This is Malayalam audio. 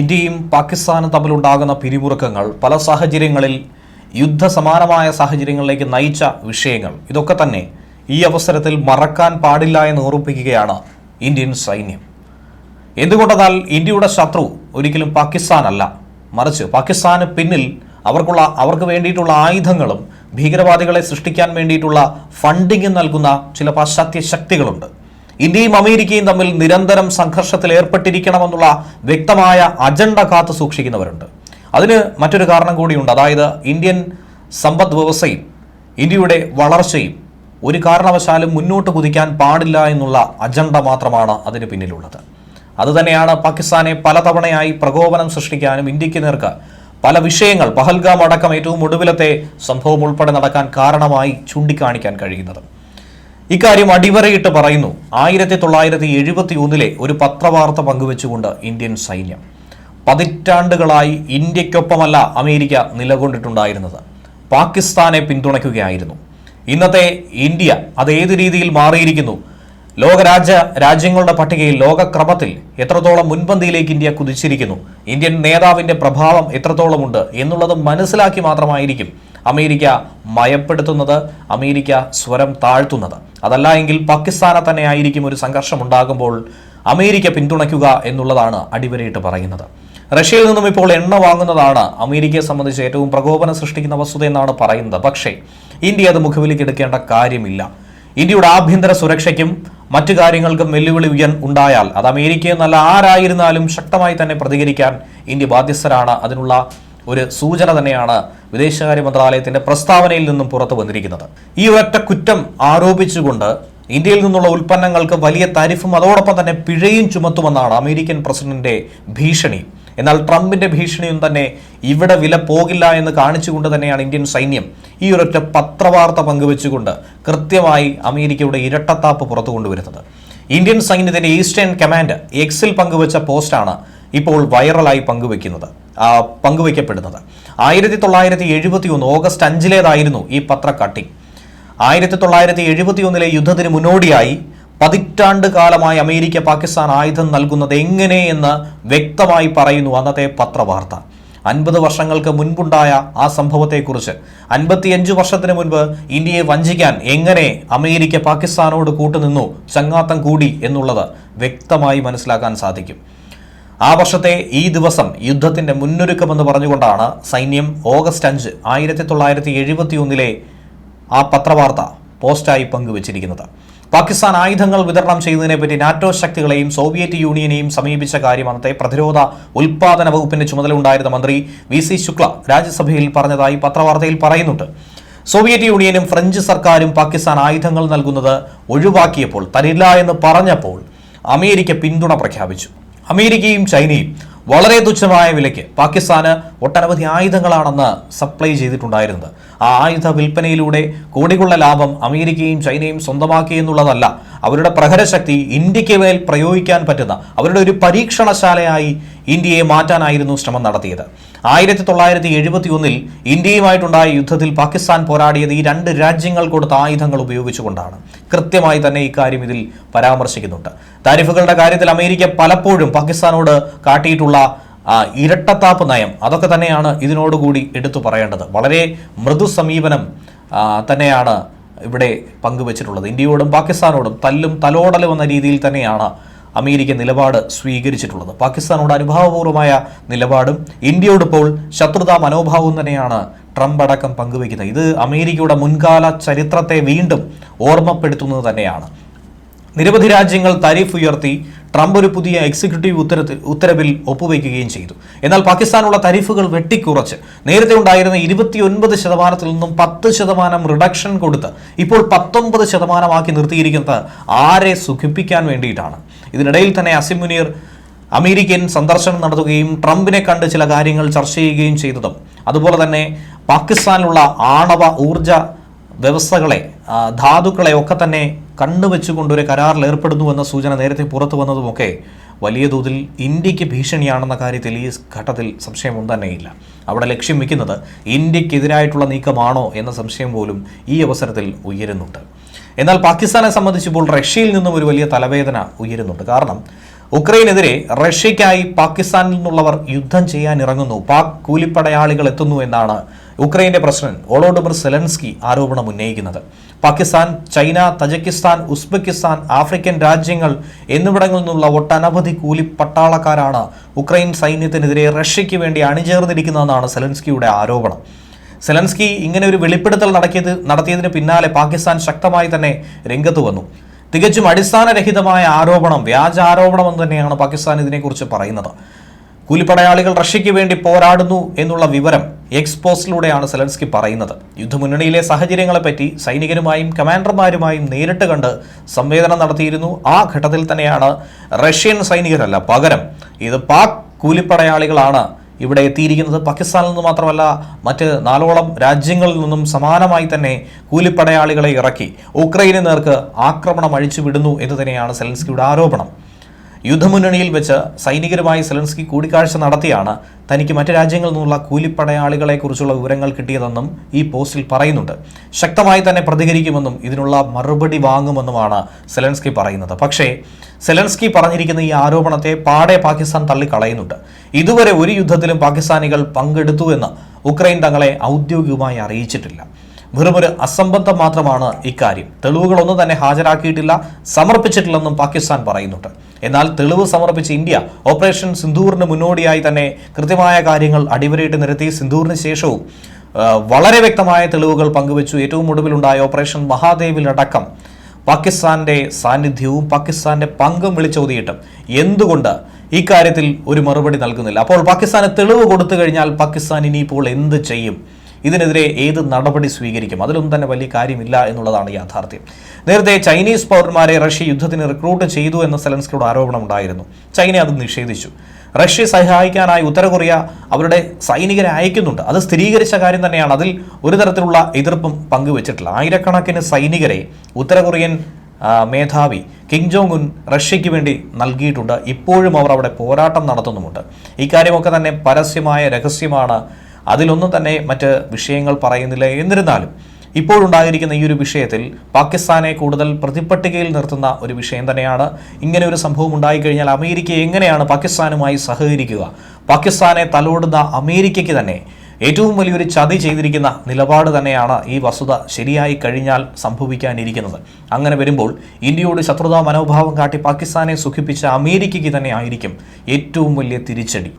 ഇന്ത്യയും പാകിസ്ഥാനും തമ്മിലുണ്ടാകുന്ന പിരിമുറുക്കങ്ങൾ പല സാഹചര്യങ്ങളിൽ യുദ്ധസമാനമായ സാഹചര്യങ്ങളിലേക്ക് നയിച്ച വിഷയങ്ങൾ. ഇതൊക്കെ തന്നെ ഈ അവസരത്തിൽ മറക്കാൻ പാടില്ല എന്ന് ഓർമ്മിപ്പിക്കുകയാണ് ഇന്ത്യൻ സൈന്യം. എന്തുകൊണ്ടെന്നാൽ ഇന്ത്യയുടെ ശത്രു ഒരിക്കലും പാകിസ്ഥാനല്ല. മറിച്ച് പാകിസ്ഥാന് പിന്നിൽ അവർക്കുള്ള അവർക്ക് വേണ്ടിയിട്ടുള്ള ആയുധങ്ങളും ഭീകരവാദികളെ സൃഷ്ടിക്കാൻ വേണ്ടിയിട്ടുള്ള ഫണ്ടിങ്ങും നൽകുന്ന ചില പാശ്ചാത്യ ശക്തികളുണ്ട്. ഇന്ത്യയും അമേരിക്കയും തമ്മിൽ നിരന്തരം സംഘർഷത്തിൽ ഏർപ്പെട്ടിരിക്കണമെന്നുള്ള വ്യക്തമായ അജണ്ട കാത്തു സൂക്ഷിക്കുന്നവരുണ്ട്. അതിന് മറ്റൊരു കാരണം കൂടിയുണ്ട്. അതായത് ഇന്ത്യൻ സമ്പദ് വ്യവസ്ഥയും ഇന്ത്യയുടെ വളർച്ചയും ഒരു കാരണവശാലും മുന്നോട്ട് കുതിക്കാൻ പാടില്ല എന്നുള്ള അജണ്ട മാത്രമാണ് അതിന് പിന്നിലുള്ളത്. അതുതന്നെയാണ് പാകിസ്ഥാനെ പലതവണയായി പ്രകോപനം സൃഷ്ടിക്കാനും ഇന്ത്യയ്ക്ക് നേർക്ക് പല വിഷയങ്ങൾ പഹൽഗാം അടക്കം ഏറ്റവും ഒടുവിലത്തെ സംഭവം ഉൾപ്പെടെ നടക്കാൻ കാരണമായി ചൂണ്ടിക്കാണിക്കാൻ കഴിയുന്നത്. ഇക്കാര്യം അടിവരയിട്ട് പറയുന്നു. ആയിരത്തി തൊള്ളായിരത്തി എഴുപത്തി ഒന്നിലെ ഒരു പത്രവാർത്ത പങ്കുവെച്ചുകൊണ്ട് ഇന്ത്യൻ സൈന്യം. പതിറ്റാണ്ടുകളായി ഇന്ത്യക്കൊപ്പമല്ല അമേരിക്ക നിലകൊണ്ടിട്ടുണ്ടായിരുന്നത്. പാകിസ്ഥാനെ പിന്തുണയ്ക്കുകയായിരുന്നു. ഇന്നത്തെ ഇന്ത്യ അത് ഏത് രീതിയിൽ മാറിയിരിക്കുന്നു? ലോകരാജ്യ രാജ്യങ്ങളുടെ പട്ടികയിൽ ലോകക്രമത്തിൽ എത്രത്തോളം മുൻപന്തിയിലേക്ക് ഇന്ത്യ കുതിച്ചിരിക്കുന്നു? ഇന്ത്യൻ നേതാവിന്റെ പ്രഭാവം എത്രത്തോളമുണ്ട് എന്നുള്ളത് മനസ്സിലാക്കി മാത്രമായിരിക്കും അമേരിക്ക മയപ്പെടുത്തുന്നത് അമേരിക്ക സ്വരം താഴ്ത്തുന്നത്. അതല്ല എങ്കിൽ പാകിസ്ഥാനെ തന്നെ ആയിരിക്കും ഒരു സംഘർഷം ഉണ്ടാകുമ്പോൾ അമേരിക്ക പിന്തുണയ്ക്കുക എന്നുള്ളതാണ് അടിവരയിട്ട് പറയുന്നത്. റഷ്യയിൽ നിന്നും ഇപ്പോൾ എണ്ണ വാങ്ങുന്നതാണ് അമേരിക്കയെ സംബന്ധിച്ച് ഏറ്റവും പ്രകോപനം സൃഷ്ടിക്കുന്ന വസ്തുത എന്നാണ് പറയുന്നത്. പക്ഷേ ഇന്ത്യ അത് മുഖവിലേക്ക് എടുക്കേണ്ട കാര്യമില്ല. ഇന്ത്യയുടെ ആഭ്യന്തര സുരക്ഷയ്ക്കും മറ്റു കാര്യങ്ങൾക്കും വെല്ലുവിളി ഉയൻ ഉണ്ടായാൽ അത് അമേരിക്ക എന്നല്ല ആരായിരുന്നാലും ശക്തമായി തന്നെ പ്രതികരിക്കാൻ ഇന്ത്യ ബാധ്യസ്ഥരാണ്. അതിനുള്ള ഒരു സൂചന തന്നെയാണ് വിദേശകാര്യ മന്ത്രാലയത്തിന്റെ പ്രസ്താവനയിൽ നിന്നും പുറത്തു വന്നിരിക്കുന്നത്. ഈ ഒറ്റ കുറ്റം ആരോപിച്ചുകൊണ്ട് ഇന്ത്യയിൽ നിന്നുള്ള ഉൽപ്പന്നങ്ങൾക്ക് വലിയ താരിഫും അതോടൊപ്പം തന്നെ പിഴയും ചുമത്തുമെന്നാണ് അമേരിക്കൻ പ്രസിഡന്റിന്റെ ഭീഷണി. എന്നാൽ ട്രംപിന്റെ ഭീഷണിയും തന്നെ ഇവിടെ വില പോകില്ല എന്ന് കാണിച്ചുകൊണ്ട് തന്നെയാണ് ഇന്ത്യൻ സൈന്യം ഈ ഒരൊറ്റ പത്രവാർത്ത പങ്കുവെച്ചുകൊണ്ട് കൃത്യമായി അമേരിക്കയുടെ ഇരട്ടത്താപ്പ് പുറത്തു കൊണ്ടുവരുന്നത് ഇന്ത്യൻ സൈന്യത്തിന്റെ ഈസ്റ്റേൺ കമാൻഡ് എക്സിൽ പങ്കുവച്ച പോസ്റ്റാണ് ഇപ്പോൾ വൈറലായി പങ്കുവെക്കുന്നത് പങ്കുവയ്ക്കപ്പെടുന്നത് ആയിരത്തി തൊള്ളായിരത്തി എഴുപത്തി ഒന്ന് ഓഗസ്റ്റ് അഞ്ചിലേതായിരുന്നു ഈ പത്ര കട്ടിംഗ് ആയിരത്തി തൊള്ളായിരത്തി എഴുപത്തി ഒന്നിലെ യുദ്ധത്തിന് മുന്നോടിയായി പതിറ്റാണ്ട് കാലമായി അമേരിക്ക പാകിസ്ഥാൻ ആയുധം നൽകുന്നത് എങ്ങനെയെന്ന് വ്യക്തമായി പറയുന്നു അന്നത്തെ പത്രവാർത്ത. അൻപത് വർഷങ്ങൾക്ക് മുൻപുണ്ടായ ആ സംഭവത്തെക്കുറിച്ച് അൻപത്തിയഞ്ച് വർഷത്തിന് മുൻപ് ഇന്ത്യയെ വഞ്ചിക്കാൻ എങ്ങനെ അമേരിക്ക പാകിസ്ഥാനോട് കൂട്ടുനിന്നു ചങ്ങാത്തം കൂടി എന്നുള്ളത് വ്യക്തമായി മനസ്സിലാക്കാൻ സാധിക്കും. ആ വർഷത്തെ ഈ ദിവസം യുദ്ധത്തിന്റെ മുന്നൊരുക്കമെന്ന് പറഞ്ഞുകൊണ്ടാണ് സൈന്യം ഓഗസ്റ്റ് അഞ്ച് ആയിരത്തി തൊള്ളായിരത്തി എഴുപത്തി ആ പത്രവാർത്ത പോസ്റ്റായി പങ്കുവച്ചിരിക്കുന്നത്. പാകിസ്ഥാൻ ആയുധങ്ങൾ വിതരണം ചെയ്യുന്നതിനെപ്പറ്റി നാറ്റോ ശക്തികളെയും സോവിയറ്റ് യൂണിയനെയും സമീപിച്ച കാര്യം അന്നത്തെ പ്രതിരോധ ഉൽപാദന വകുപ്പിന്റെ ചുമതല ഉണ്ടായിരുന്ന മന്ത്രി വി സി ശുക്ല രാജ്യസഭയിൽ പറഞ്ഞതായി പത്രവാർത്തയിൽ പറയുന്നുണ്ട്. സോവിയറ്റ് യൂണിയനും ഫ്രഞ്ച് സർക്കാരും പാകിസ്ഥാൻ ആയുധങ്ങൾ നൽകുന്നത് ഒഴിവാക്കിയപ്പോൾ തരില്ല എന്ന് പറഞ്ഞപ്പോൾ അമേരിക്ക പിന്തുണ പ്രഖ്യാപിച്ചു. അമേരിക്കയും ചൈനയും വളരെ തുച്ഛമായ വിലയ്ക്ക്. പാകിസ്ഥാന് ഒട്ടനവധി ആയുധങ്ങളാണെന്ന് സപ്ലൈ ചെയ്തിട്ടുണ്ടായിരുന്നത്. ആ ആയുധ വിൽപ്പനയിലൂടെ കോടികളുടെ ലാഭം അമേരിക്കയും ചൈനയും സ്വന്തമാക്കി എന്നുള്ളതല്ല അവരുടെ പ്രഹരശക്തി ഇന്ത്യയ്ക്ക് മേൽ പ്രയോഗിക്കാൻ പറ്റുന്ന അവരുടെ ഒരു പരീക്ഷണശാലയായി ഇന്ത്യയെ മാറ്റാനായിരുന്നു ശ്രമം നടത്തിയത്. ആയിരത്തി തൊള്ളായിരത്തി എഴുപത്തി ഒന്നിൽ ഇന്ത്യയുമായിട്ടുണ്ടായ യുദ്ധത്തിൽ പാകിസ്ഥാൻ പോരാടിയത് ഈ രണ്ട് രാജ്യങ്ങൾ കൊടുത്ത ആയുധങ്ങൾ ഉപയോഗിച്ചുകൊണ്ടാണ്. കൃത്യമായി തന്നെ ഇക്കാര്യം ഇതിൽ പരാമർശിക്കുന്നുണ്ട്. താരിഫുകളുടെ കാര്യത്തിൽ അമേരിക്ക പലപ്പോഴും പാകിസ്ഥാനോട് കാട്ടിയിട്ടുള്ള ഇരട്ടത്താപ്പ് നയം അതൊക്കെ തന്നെയാണ് ഇതിനോടുകൂടി എടുത്തു പറയേണ്ടത്. വളരെ മൃദു സമീപനം തന്നെയാണ് ഇവിടെ പങ്കുവച്ചിട്ടുള്ളത്. ഇന്ത്യയോടും പാകിസ്ഥാനോടും തല്ലും തലോടലും എന്ന രീതിയിൽ തന്നെയാണ് അമേരിക്ക നിലപാട് സ്വീകരിച്ചിട്ടുള്ളത്. പാകിസ്ഥാനോട് അനുഭാവപൂർവമായ നിലപാടും ഇന്ത്യയോട് ഇപ്പോൾ ശത്രുതാ മനോഭാവവും തന്നെയാണ് ട്രംപ് അടക്കം പങ്കുവയ്ക്കുന്നത്. ഇത് അമേരിക്കയുടെ മുൻകാല ചരിത്രത്തെ വീണ്ടും ഓർമ്മപ്പെടുത്തുന്നത് തന്നെയാണ്. നിരവധി രാജ്യങ്ങൾ താരിഫ് ഉയർത്തി ട്രംപ് ഒരു പുതിയ എക്സിക്യൂട്ടീവ് ഉത്തരത്തിൽ ഉത്തരവിൽ ഒപ്പുവയ്ക്കുകയും ചെയ്തു. എന്നാൽ പാകിസ്ഥാനുള്ള താരിഫുകൾ വെട്ടിക്കുറച്ച്. നേരത്തെ ഉണ്ടായിരുന്ന ഇരുപത്തിയൊൻപത് ശതമാനത്തിൽ നിന്നും പത്ത് ശതമാനം റിഡക്ഷൻ കൊടുത്ത് ഇപ്പോൾ പത്തൊമ്പത് ശതമാനമാക്കി നിർത്തിയിരിക്കുന്നത് ആരെ സുഖിപ്പിക്കാൻ വേണ്ടിയിട്ടാണ്. ഇതിനിടയിൽ തന്നെ അസിം മുനീർ അമേരിക്കൻ സന്ദർശനം നടത്തുകയും ട്രംപിനെ കണ്ട് ചില കാര്യങ്ങൾ ചർച്ച ചെയ്യുകയും ചെയ്തതും. അതുപോലെ തന്നെ പാകിസ്ഥാനിലുള്ള ആണവ ഊർജ വ്യവസ്ഥകളെ ധാതുക്കളെ ഒക്കെ തന്നെ കണ്ണുവെച്ചുകൊണ്ട് ഒരു കരാറിൽ ഏർപ്പെടുന്നു എന്ന സൂചന നേരത്തെ പുറത്തു വന്നതുമൊക്കെ വലിയ തോതിൽ ഇന്ത്യയ്ക്ക് ഭീഷണിയാണെന്ന കാര്യത്തിൽ ഈ ഘട്ടത്തിൽ സംശയമൊന്നും തന്നെയില്ല. അവിടെ ലക്ഷ്യം വയ്ക്കുന്നത് ഇന്ത്യക്കെതിരായിട്ടുള്ള നീക്കമാണോ എന്ന സംശയം പോലും ഈ അവസരത്തിൽ ഉയരുന്നുണ്ട്. എന്നാൽ പാകിസ്ഥാനെ സംബന്ധിച്ചിപ്പോൾ റഷ്യയിൽ നിന്നും ഒരു വലിയ തലവേദന ഉയരുന്നുണ്ട്. കാരണം ഉക്രൈനെതിരെ റഷ്യയ്ക്കായി പാകിസ്ഥാനിൽ നിന്നുള്ളവർ യുദ്ധം ചെയ്യാൻ ഇറങ്ങുന്നു പാക് കൂലിപ്പടയാളികൾ എത്തുന്നു എന്നാണ് ഉക്രൈന്റെ പ്രസിഡന്റ് വോളോഡിമർ സെലൻസ്കി ആരോപണം ഉന്നയിക്കുന്നത്. Pakistan China Tajikistan Uzbekistan African രാജ്യങ്ങൾ എന്നിവിടങ്ങളിൽ നിന്നുള്ള ഒട്ടനവധി കൂലിപ്പട്ടാളക്കാരാണ് ഉക്രൈൻ സൈന്യത്തിനെതിരെ റഷ്യയ്ക്ക് വേണ്ടി അണിചേർന്നിരിക്കുന്നതെന്നാണ് സെലൻസ്കിയുടെ ആരോപണം. സെലൻസ്കി ഇങ്ങനെ ഒരു വെളിപ്പെടുത്തൽ നടത്തിയത് നടത്തിയതിന് പിന്നാലെ പാകിസ്ഥാൻ ശക്തമായി തന്നെ രംഗത്ത് വന്നു. തികച്ചും അടിസ്ഥാനരഹിതമായ ആരോപണം വ്യാജ ആരോപണം എന്ന് തന്നെയാണ് പാകിസ്ഥാൻ ഇതിനെക്കുറിച്ച് പറയുന്നത്. കൂലിപ്പടയാളികൾ റഷ്യയ്ക്ക് വേണ്ടി പോരാടുന്നു എന്നുള്ള വിവരം എക്സ്പോസിലൂടെയാണ് സെലൻസ്കി പറയുന്നത്. യുദ്ധമുന്നണിയിലെ സാഹചര്യങ്ങളെപ്പറ്റി സൈനികരുമായും കമാൻഡർമാരുമായും നേരിട്ട് കണ്ട് സംവേദനം നടത്തിയിരുന്നു. ആ ഘട്ടത്തിൽ തന്നെയാണ് റഷ്യൻ സൈനികരല്ല പകരം. ഇത് പാക് കൂലിപ്പടയാളികളാണ് ഇവിടെ എത്തിയിരിക്കുന്നത്. പാകിസ്ഥാനിൽ നിന്ന് മാത്രമല്ല മറ്റ് നാലോളം രാജ്യങ്ങളിൽ നിന്നും സമാനമായി തന്നെ കൂലിപ്പടയാളികളെ ഇറക്കി. ഉക്രൈന് നേർക്ക് ആക്രമണം അഴിച്ചുവിടുന്നു എന്ന് തന്നെയാണ് സെലൻസ്കിയുടെ ആരോപണം. യുദ്ധമുന്നണിയിൽ വെച്ച് സൈനികരുമായി സെലൻസ്കി കൂടിക്കാഴ്ച നടത്തിയാണ് തനിക്ക് മറ്റ് രാജ്യങ്ങളിൽ നിന്നുള്ള കൂലിപ്പടയാളികളെക്കുറിച്ചുള്ള വിവരങ്ങൾ കിട്ടിയതെന്നും ഈ പോസ്റ്റിൽ പറയുന്നുണ്ട്. ശക്തമായി തന്നെ പ്രതികരിക്കുമെന്നും ഇതിനുള്ള മറുപടി വാങ്ങുമെന്നുമാണ് സെലൻസ്കി പറയുന്നത്. പക്ഷേ സെലൻസ്കി പറഞ്ഞിരിക്കുന്ന ഈ ആരോപണത്തെ പാടെ പാകിസ്ഥാൻ തള്ളിക്കളയുന്നുണ്ട്. ഇതുവരെ ഒരു യുദ്ധത്തിലും പാകിസ്ഥാനികൾ പങ്കെടുത്തു എന്ന് ഉക്രൈൻ തങ്ങളെ ഔദ്യോഗികമായി അറിയിച്ചിട്ടില്ല. വെറുമൊരു അസംബന്ധം മാത്രമാണ് ഇക്കാര്യം. തെളിവുകളൊന്നും തന്നെ ഹാജരാക്കിയിട്ടില്ല സമർപ്പിച്ചിട്ടില്ലെന്നും പാകിസ്ഥാൻ പറയുന്നുണ്ട്. എന്നാൽ തെളിവ് സമർപ്പിച്ച ഇന്ത്യ ഓപ്പറേഷൻ സിന്ധൂറിന് മുന്നോടിയായി തന്നെ കൃത്യമായ കാര്യങ്ങൾ അടിവരയിട്ട് നിരത്തി സിന്ധൂറിന് ശേഷവും വളരെ വ്യക്തമായ തെളിവുകൾ പങ്കുവച്ചു. ഏറ്റവും ഒടുവിലുണ്ടായ ഓപ്പറേഷൻ മഹാദേവിലടക്കം പാകിസ്ഥാന്റെ സാന്നിധ്യവും പാകിസ്ഥാന്റെ പങ്കും വിളിച്ചോതിയിട്ടും എന്തുകൊണ്ട് ഇക്കാര്യത്തിൽ ഒരു മറുപടി നൽകുന്നില്ല? അപ്പോൾ പാകിസ്ഥാന് തെളിവ് കൊടുത്തു കഴിഞ്ഞാൽ പാകിസ്ഥാൻ ഇനിയിപ്പോൾ എന്ത് ചെയ്യും? ഇതിനെതിരെ ഏത് നടപടി സ്വീകരിക്കും? അതിലൊന്നും തന്നെ വലിയ കാര്യമില്ല എന്നുള്ളതാണ് യാഥാർത്ഥ്യം. നേരത്തെ ചൈനീസ് പൗരന്മാരെ റഷ്യ യുദ്ധത്തിന് റിക്രൂട്ട് ചെയ്തു എന്ന സെലൻസ്കിയുടെ ആരോപണം ഉണ്ടായിരുന്നു. ചൈന അത് നിഷേധിച്ചു. റഷ്യ സഹായിക്കാനായി ഉത്തര കൊറിയ അവരുടെ സൈനികരെ അയക്കുന്നുണ്ട്. അത് സ്ഥിരീകരിച്ച കാര്യം തന്നെയാണ്. അതിൽ ഒരു തരത്തിലുള്ള എതിർപ്പും പങ്കുവച്ചിട്ടില്ല. ആയിരക്കണക്കിന് സൈനികരെ ഉത്തര കൊറിയൻ മേധാവി കിങ് ജോങ് ഉൻ റഷ്യയ്ക്ക് വേണ്ടി നൽകിയിട്ടുണ്ട്. ഇപ്പോഴും അവർ അവിടെ പോരാട്ടം നടത്തുന്നുമുണ്ട്. ഇക്കാര്യമൊക്കെ തന്നെ പരസ്യമായ രഹസ്യമാണ് അതിലൊന്നും തന്നെ മറ്റ് വിഷയങ്ങൾ പറയുന്നില്ല. എന്നിരുന്നാലും ഇപ്പോഴുണ്ടായിരിക്കുന്ന ഈ ഒരു വിഷയത്തിൽ പാകിസ്ഥാനെ കൂടുതൽ പ്രതിപ്പട്ടികയിൽ നിർത്തുന്ന ഒരു വിഷയം തന്നെയാണ്. ഇങ്ങനെ ഒരു സംഭവം ഉണ്ടായിക്കഴിഞ്ഞാൽ അമേരിക്ക എങ്ങനെയാണ് പാകിസ്ഥാനുമായി സഹകരിക്കുക? പാകിസ്ഥാനെ തലോടുന്ന അമേരിക്കയ്ക്ക് തന്നെ ഏറ്റവും വലിയൊരു ചതി ചെയ്തിരിക്കുന്ന നിലപാട് തന്നെയാണ് ഈ വസ്തുത ശരിയായി കഴിഞ്ഞാൽ സംഭവിക്കാനിരിക്കുന്നത്. അങ്ങനെ വരുമ്പോൾ ഇന്ത്യയോട് ശത്രുതാ മനോഭാവം കാട്ടി പാകിസ്ഥാനെ സുഖിപ്പിച്ച അമേരിക്കയ്ക്ക് തന്നെ ആയിരിക്കും ഏറ്റവും വലിയ തിരിച്ചടി.